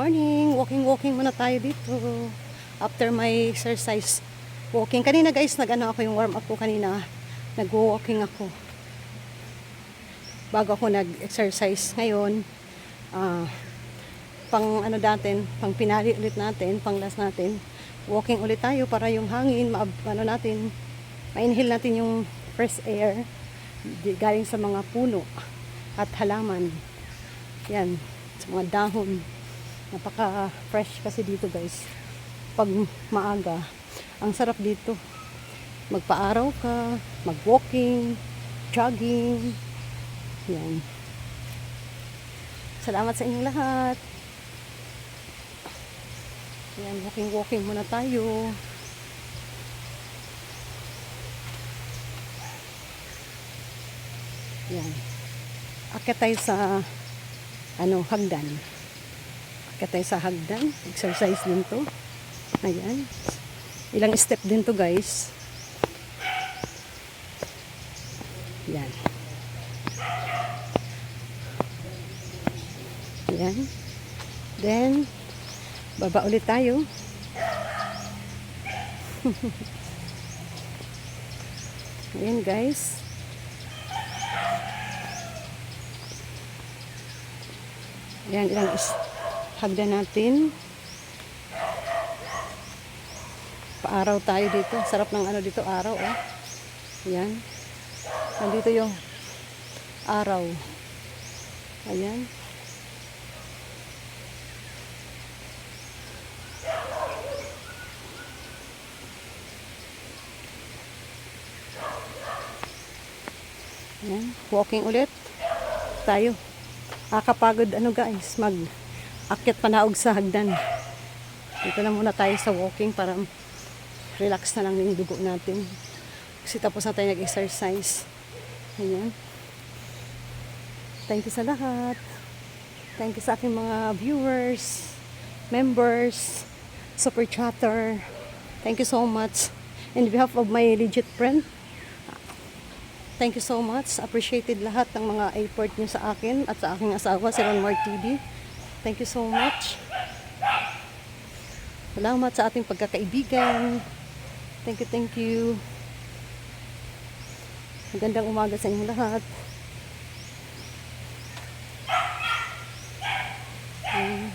Morning, walking-walking muna tayo dito. After my exercise, walking. Kanina guys, nag-ano ako yung warm up ko kanina. Nag-walking ako. Bago ako nag-exercise ngayon, ah, pang ano natin, pang pinali ulit natin, pang last natin, walking ulit tayo para yung hangin, ma ano natin, ma-inhale natin yung fresh air galing sa mga puno at halaman. Yan, sa mga dahon. Napaka fresh kasi dito guys. Pag maaga, ang sarap dito. Magpaaraw ka, mag-walking, jogging. Yan. Salamat sa inyong lahat. Yan, walking-walking muna tayo. Yan. Akit tayo sa ano, hagdan. Akit tayo sa hagdan. Exercise din to. Ayan. Ilang step din to guys. Yan. Yan. Then, baba ulit tayo. Ayan guys. Ayan, ilang is hagdan natin. Paaraw tayo dito. Sarap ng ano dito, araw, oh. Ayan. Nandito yung araw. Ayan. Ayan. Walking ulit. Tayo. Nakakapagod ano guys, mag akit panaog sa hagdan. Dito na muna tayo sa walking para relax na lang yung dugo natin. Kasi tapos na tayo nag-exercise. Ayan. Thank you sa lahat. Thank you sa aking mga viewers, members, super chatter. Thank you so much. In behalf of my legit friend, Thank you so much. Appreciated lahat ng mga effort niyo sa akin at sa aking asawa, si Ron Mark TV. Thank you so much. Salamat sa ating pagkakaibigan. Thank you, thank you. Magandang umaga sa inyong lahat. Ayan.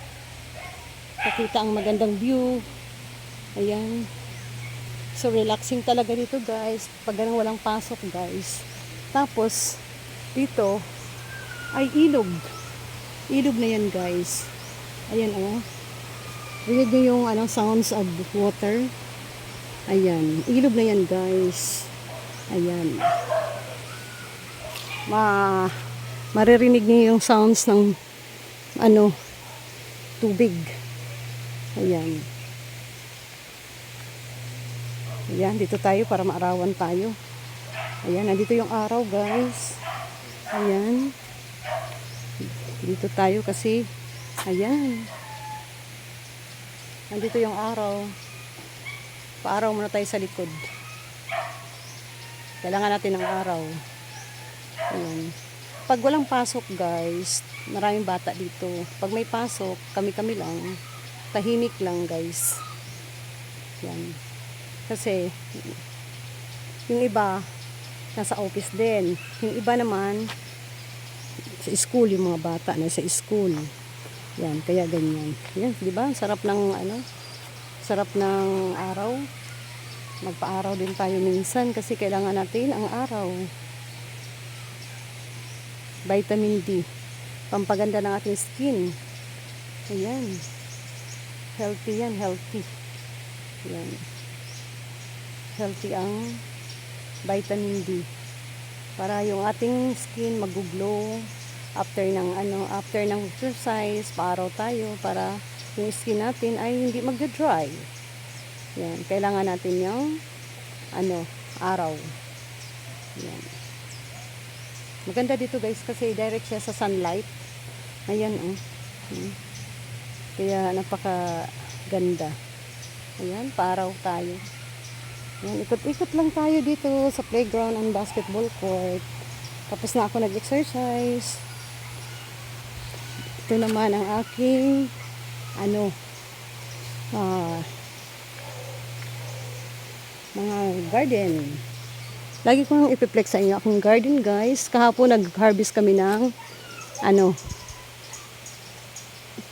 Pakita ang magandang view. Ayan. So, relaxing talaga dito, guys. Pag ganun walang pasok, guys. Tapos, dito, ay ilog. Ilog na yan, guys. Ayan, oh. Rinig nyo yung ano, sounds of water. Ayan. Ilog na yan, guys. Ayan. Ma maririnig niyo yung sounds ng ano, tubig. Ayan. Ayan, dito tayo para maarawan tayo. Ayan, nandito yung araw guys. Ayan. Dito tayo kasi, ayan. Nandito yung araw. Paaraw muna tayo sa likod. Kailangan natin ng araw. Ayan. Pag walang pasok guys, maraming bata dito. Pag may pasok, kami-kami lang. Tahimik lang guys. Yan. Kasi, yung iba, nasa office din. Yung iba naman, sa school, yung mga bata na sa school. Yan, kaya ganyan. Yan, di ba? Sarap ng, ano, sarap ng araw. Magpa-araw din tayo minsan kasi kailangan natin ang araw. Vitamin D. Pampaganda ng ating skin. Ayan. Healthy yan, healthy. Yan. Healthy ang vitamin D. Para yung ating skin mag-glow after ng ano, after ng exercise, paaraw tayo para yung skin natin ay hindi magda-dry. Yan, kailangan natin yung ano, araw. Yan. Maganda dito guys kasi direct siya sa sunlight. Ayan oh. Hmm. Kaya napaka ganda. Ayan, paaraw tayo. Ayan, ikot-ikot lang tayo dito sa playground and basketball court. Tapos na ako nag-exercise. Ito naman ang aking ano, ah, mga garden. Lagi ko nang ipiplex sa inyo akong garden guys. Kahapon nag-harvest kami ng ano,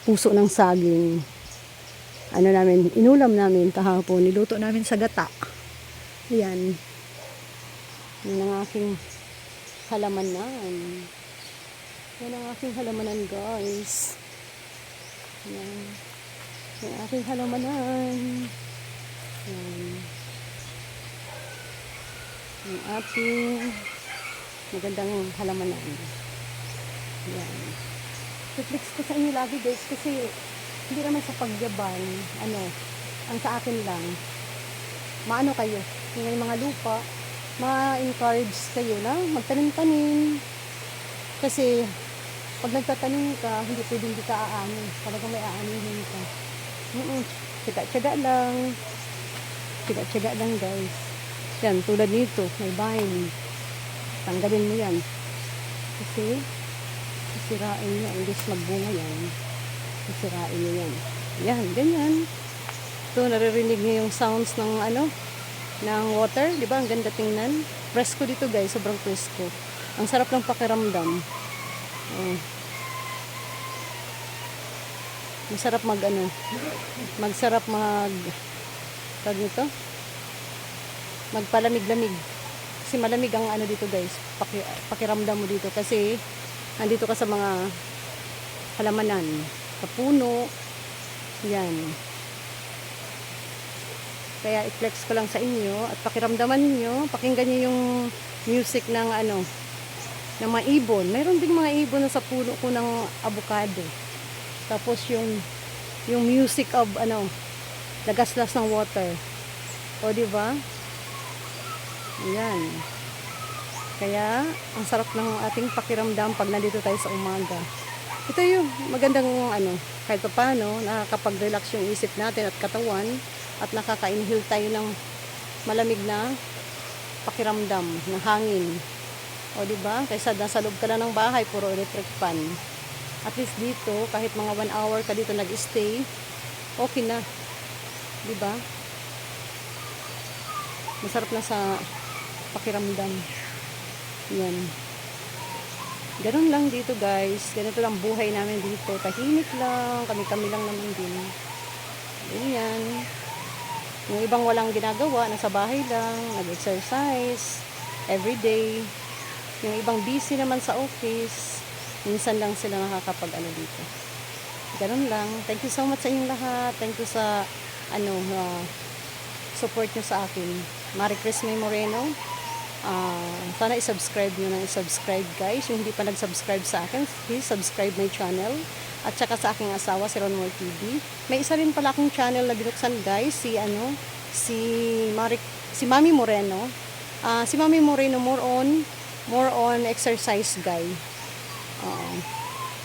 puso ng saging. Ano namin, inulam namin kahapon. Niluto namin sa gata. Ayan. Yan ang aking halamanan. Yan ang aking halamanan guys. Yan. Yan ang aking halamanan. Yan. Yung ating magandang halamanan. Yan. Reflex ko sa inyo lagi guys kasi hindi naman sa pagyaban, ano, ang sa akin lang, maano kayo, may mga lupa, ma-encourage kayo na magtanim-tanim. Kasi, pag nagtatanim ka, hindi pwedeng hindi ka aanin. Talagang may aanihin ka. Mm Tiyaga-tiyaga lang. Tiyaga-tiyaga lang guys. Yan, tulad nito, may vine. Tanggalin mo yan. Kasi, sisirain niya. Imbis magbunga yan, sisirain niya yan. Yan, ganyan. Ito, naririnig niyo yung sounds ng ano, ng water. Di ba? Ang ganda tingnan. Presko dito guys, sobrang presko. Ang sarap ng pakiramdam. Oh. Masarap mag ano, magsarap mag, tawag nito, magpalamig-lamig. Kasi malamig ang ano dito guys, paki, pakiramdam mo dito kasi nandito ka sa mga halamanan, sa puno, yan. Kaya i-flex ko lang sa inyo at pakiramdaman niyo, pakinggan niyo yung music ng ano, ng mga ibon. Mayroon ding mga ibon na sa puno ko ng avocado. Tapos yung yung music of ano, lagaslas ng water. O di ba? Ayan. Kaya ang sarap ng ating pakiramdam pag nandito tayo sa umaga. Ito yung magandang ano, kahit pa paano, nakakapag-relax yung isip natin at katawan at nakaka-inhale tayo ng malamig na pakiramdam ng hangin. O di ba? Kaysa nasa loob ka lang ng bahay, puro electric fan. At least dito, kahit mga one hour ka dito nag-stay, okay na. Di ba? Masarap na sa pakiramdam. Yan. Ganun lang dito guys. Ganito lang buhay namin dito. Tahimik lang. Kami-kami lang naman din. Ganyan. Yung ibang walang ginagawa, nasa bahay lang, nag-exercise, everyday. Yung ibang busy naman sa office, minsan lang sila nakakapag-ano dito. Ganun lang. Thank you so much sa inyong lahat. Thank you sa, ano, uh, support nyo sa akin. Marie Chris Moreno. Ah, sana i-subscribe nyo na i-subscribe guys. Yung hindi pa nag-subscribe sa akin, please subscribe my channel. At saka sa aking asawa, si Ronmore TV. May isa rin pala akong channel na binuksan guys, si ano, si Marie, si Mami Moreno. Ah, si Mami Moreno more on more on exercise guy. Oo.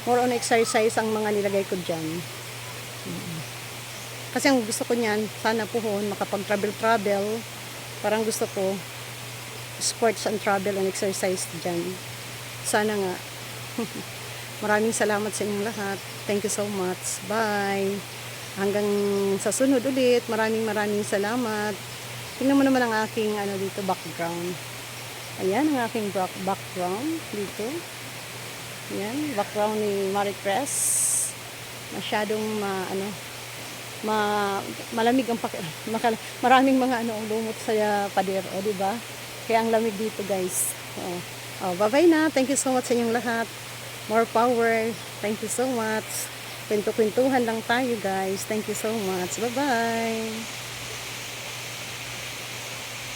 more on exercise ang mga nilagay ko dyan. Kasi ang gusto ko niyan, sana puhon, makapag-travel-travel. Parang gusto ko, sports and travel and exercise dyan. Sana nga. Maraming salamat sa inyong lahat. Thank you so much. Bye. Hanggang sa sunod ulit. Maraming maraming salamat. Tingnan mo naman ang aking ano dito background. Ayan ang aking back- background dito. Ayan, background ni Marie Press. Masyadong ma, ano, ma, malamig ang makal, maraming mga ano lumot sa pader, o di ba? Kaya ang lamig dito, guys. Oh. Bye-bye na. Thank you so much sa inyong lahat. More power. Thank you so much. Kwento-kwentuhan lang tayo, guys. Thank you so much. Bye-bye.